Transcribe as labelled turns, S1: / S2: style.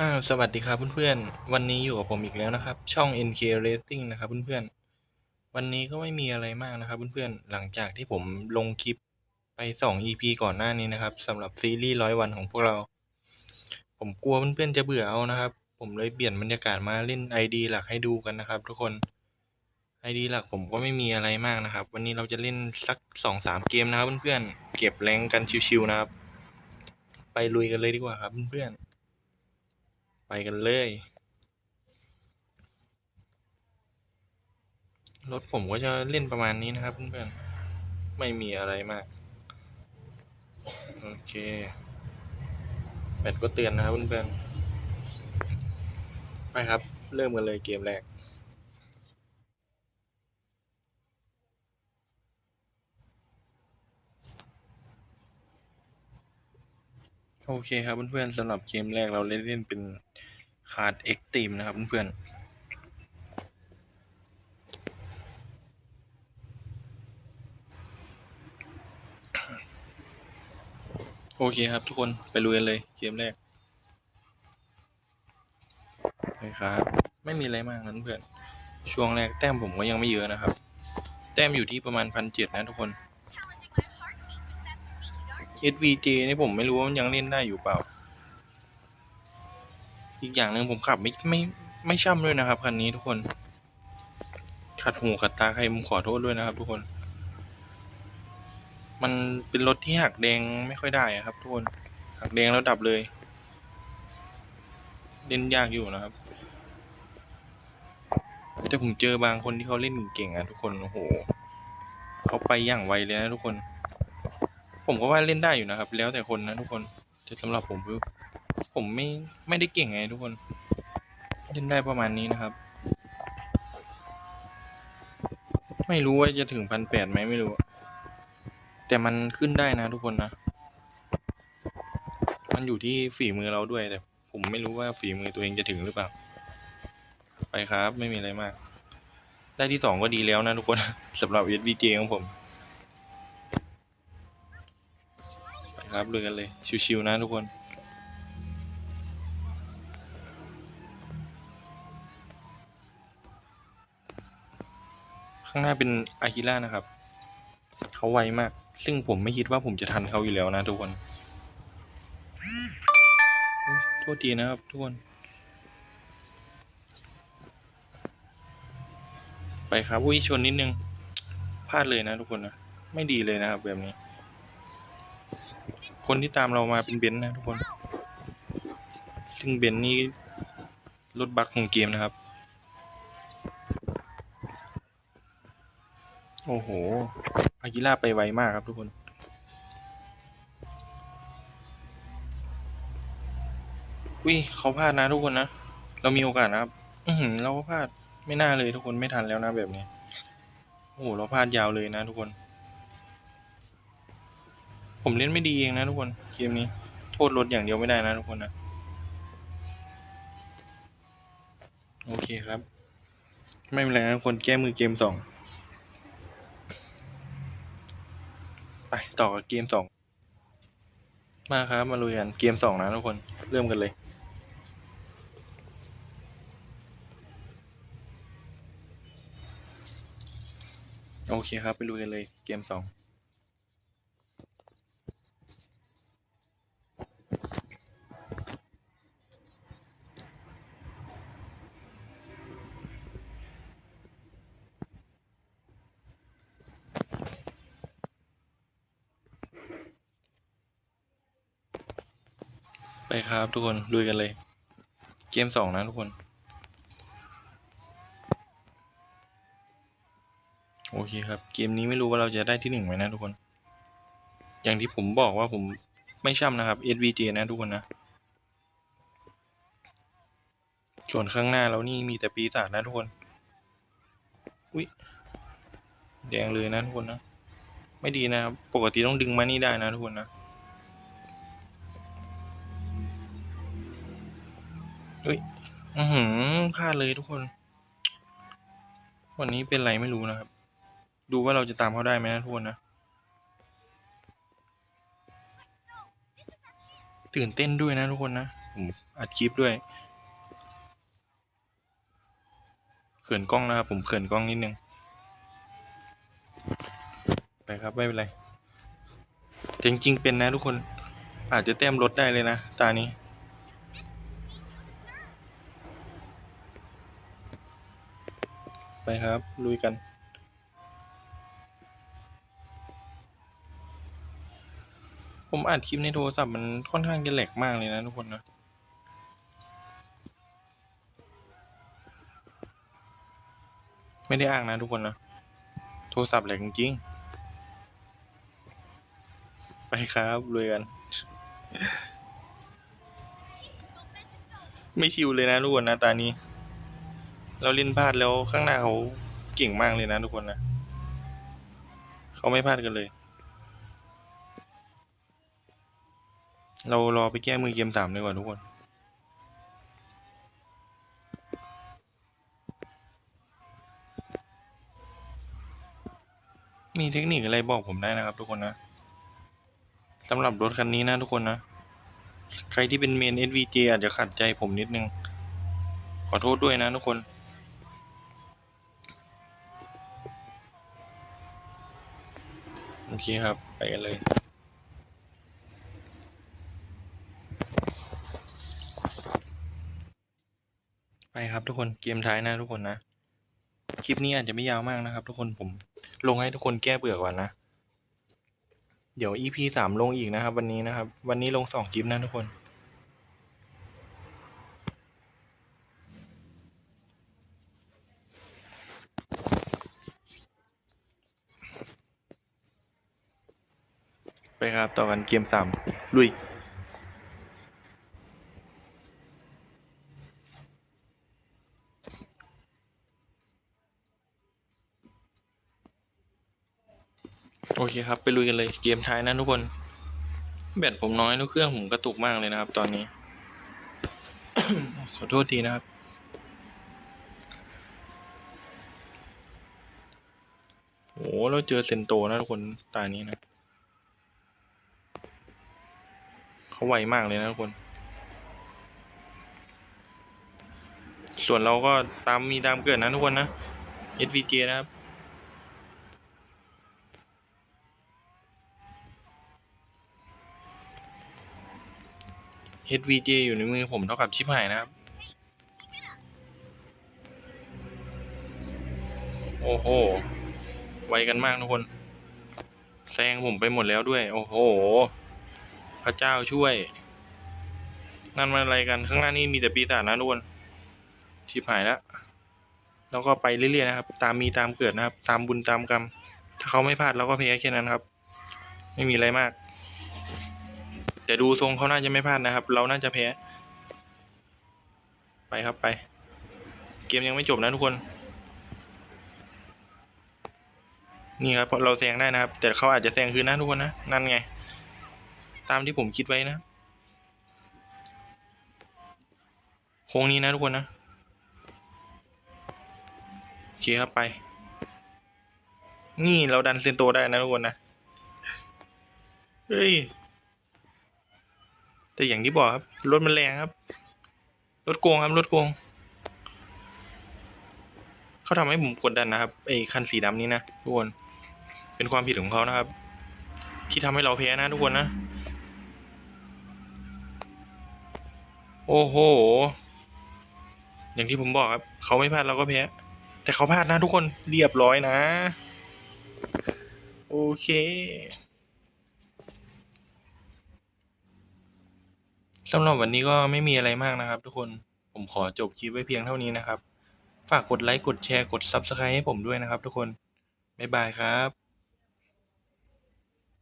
S1: อ่าสวัสดีครับเพื่อนๆ วันนี้อยู่กับผมอีกแล้วนะครับ ช่อง NK Racing นะครับเพื่อนๆ วันนี้ก็ไม่มีอะไรมากนะครับเพื่อนๆ หลังจากที่ผมลงคลิปไป 2 EP ก่อนหน้านี้นะครับสำหรับซีรีส์ร้อยวันของพวกเรา ผมกลัวเพื่อนๆ จะเบื่อเอานะครับ ผมเลยเปลี่ยนบรรยากาศมาเล่น ID หลักให้ดูกันนะครับ ทุกคน ID หลักผมก็ไม่มีอะไรมากนะครับ วันนี้เราจะเล่นสัก 2-3 เกมนะครับเพื่อนๆ เก็บแรงกันชิวๆนะครับ ไปลุยกันเลยดีกว่าครับเพื่อนๆ กันเลย รถผมก็จะเล่นประมาณนี้นะครับเพื่อนๆ ไม่มีอะไรมาก โอเค แบตก็เตือนนะครับเพื่อนๆ ไปครับ เริ่มกันเลยเกมแรก โอเคครับเพื่อนๆสำหรับเกมแรกเราเล่นเล่นเป็นคาร์ดเอ็กตีมนะครับเพื่อนๆโอเคครับทุกคนไปลุยกันเลยเกมแรกไปครับไม่มีอะไรมากนั้นเพื่อนช่วงแรกแต้มผมก็ยังไม่เยอะนะครับ แต้มอยู่ที่ประมาณพันเจ็ดนะทุกคน SVJ นี่ผมไม่รู้ว่ามันยังเล่นได้อยู่เปล่า อีกอย่างหนึ่งผมขับไม่ไม่ไม่ช่ำด้วยนะครับคันนี้ทุกคน ขัดหูขัดตาใครผมขอโทษด้วยนะครับทุกคน มันเป็นรถที่หักแดงไม่ค่อยได้อะครับทุกคน หักแดงแล้วดับเลย เล่นยากอยู่นะครับ แต่ผมเจอบางคนที่เขาเล่นเก่งๆอะทุกคน โอ้โห เขาไปอย่างไวเลยนะทุกคน ผมก็ว่าเล่นได้อยู่นะครับ แล้วแต่คนนะทุกคนแต่สำหรับผมคือผมไม่ไม่ได้เก่งไงทุกคน เล่นได้ประมาณนี้นะครับ ไม่รู้ว่าจะถึงพันแปดไหมไม่รู้ แต่มันขึ้นได้นะทุกคนนะ มันอยู่ที่ฝีมือเราด้วยแต่ ผมไม่รู้ว่าฝีมือตัวเองจะถึงหรือเปล่า ไปครับ ไม่มีอะไรมาก ได้ที่สองก็ดีแล้วนะทุกคนสำหรับ SVJ ของผม ครับเลยกันเลย ชิวๆนะทุกคนข้างหน้าเป็นอากิล่านะครับ เขาไวมาก ซึ่งผมไม่คิดว่าผมจะทันเขาอยู่แล้วนะทุกคน โทษทีนะครับทุกคน ไปครับอุ้ยชนนิดนึง พลาดเลยนะทุกคนนะ ไม่ดีเลยนะครับแบบนี้ คนที่ตามเรามาเป็นเบนซ์นะทุกคน ซึ่งเบนซ์นี่รถบัคของเกมนะครับ โอ้โห อากิล่าไปไวมากครับทุกคน วิเขาพลาดนะทุกคนนะ เรามีโอกาสนะครับ อือหือเราก็พลาด ไม่น่าเลยทุกคนไม่ทันแล้วนะแบบนี้ โอ้โห เราพลาดยาวเลยนะทุกคน ผมเล่นไม่ดีเองนะทุกคน เกมนี้ โทษรถอย่างเดียวไม่ได้นะทุกคนนะ โอเคครับ ไม่เป็นไรนะทุกคนแก้มือเกมสองไปต่อกับเกมสองมาครับ มาลุยกันเกมสองนะทุกคนเริ่มกันเลยโอเคครับ ไปลุยกันเลยเกมสอง ครับทุกคนลุยกันเลย เกมสองนะทุกคนโอเคครับ เกมนี้ไม่รู้ว่าเราจะได้ที่หนึ่งไหมนะทุกคน อย่างที่ผมบอกว่าผมไม่ช่ำนะครับ SVJ นะทุกคนนะ ส่วนข้างหน้าเรานี่มีแต่ปีศาจนะทุกคน อุ้ยแดงเลยนะทุกคนนะ ไม่ดีนะครับ ปกติต้องดึงมานี่ได้นะทุกคนนะ อุ้ย อือหือพลาดเลยทุกคน วันนี้เป็นไรไม่รู้นะครับ ดูว่าเราจะตามเขาได้ไหมนะทุกคนนะ ตื่นเต้นด้วยนะทุกคนนะ ผมอัดคลิปด้วย เขินกล้องนะครับ ผมเขินกล้องนิดนึงไปครับไม่เป็นไรจริงๆเป็นนะทุกคน อาจจะแต้มลดได้เลยนะ ตานี้ ไปครับ ลุยกัน ผมอัดคลิปในโทรศัพท์มันค่อนข้างจะแหลกมากเลยนะทุกคนนะไม่ได้อ้างนะทุกคนนะ โทรศัพท์แหลกจริง ไปครับลุยกัน ไม่ชิวเลยนะทุกคนนะตานี้ เราเล่นพลาดแล้วข้างหน้าเขาเก่งมากเลยนะทุกคนนะเขาไม่พลาดกันเลย เรารอไปแก้มือเกมสามดีกว่าทุกคนมีเทคนิคอะไรบอกผมได้นะครับทุกคนนะสำหรับรถคันนี้นะทุกคนนะ ใครที่เป็นเมน SVJ อาจจะขัดใจผมนิดนึง ขอโทษด้วยนะทุกคน โอเคครับ ไปกันเลยไปครับทุกคนเกมท้ายนะทุกคนนะ คลิปนี้อาจจะไม่ยาวมากนะครับ ทุกคนผมลงให้ทุกคนแก้เบื่อก่อนนะ เดี๋ยว EP สามลงอีกนะครับ วันนี้นะครับ วันนี้ลงสองคลิปนะทุกคน ครับ ต่อกันเกมสามลุย โอเคครับ ไปลุยกันเลยเกมท้ายนะทุกคน แบตผมน้อยแล้วเครื่องผมกระตุกมากเลยนะครับ ตอนนี้ ขอโทษทีนะครับโอ้เราเจอเซนโตนะทุกคนตานี้นะ เขาไวมากเลยนะทุกคน ส่วนเราก็ตามมีตามเกิดนะทุกคนนะ SVJ นะครับ SVJ อยู่ในมือผมเท่ากับชิปหายนะครับ โอ้โห ไวกันมากทุกคน แซงผมไปหมดแล้วด้วย โอ้โห พระเจ้าช่วย นั่นมันอะไรกัน ข้างหน้านี่มีแต่ปีศาจนะทุกคนชิบหายแล้วแล้วก็ไปเรื่อยๆนะครับ ตามมีตามเกิดนะครับ ตามบุญตามกรรม ถ้าเขาไม่พลาดเราก็แพ้แค่นั้นครับ ไม่มีอะไรมาก แต่ดูทรงเขาน่าจะไม่พลาดนะครับ เราน่าจะแพ้ ไปครับไป เกมยังไม่จบนะทุกคน นี่ครับเราแซงได้นะครับ แต่เขาอาจจะแซงคืนนะทุกคนนะ นั่นไง ตามที่ผมคิดไว้นะโค้งนี้นะทุกคนนะโอเคครับไป นี่เราดันเซนโตได้นะทุกคนนะเฮ้ยแต่อย่างที่บอกครับรถมันแรงครับรถโกงครับรถโกงเขาทำให้ผมกดดันนะครับไอ้คันสีดำนี้นะทุกคน เป็นความผิดของเขานะครับ ที่ทำให้เราแพ้นะทุกคนนะ โอ้โห อย่างที่ผมบอกครับ เขาไม่พลาดเราก็แพ้ แต่เขาพลาดนะทุกคน เรียบร้อยนะ โอเค สำหรับวันนี้ก็ไม่มีอะไรมากนะครับ ทุกคน ผมขอจบคลิปไว้เพียงเท่านี้นะครับ ฝากกดไลค์ กดแชร์ กด Subscribe ให้ผมด้วยนะครับทุกคน บ๊ายบายครับ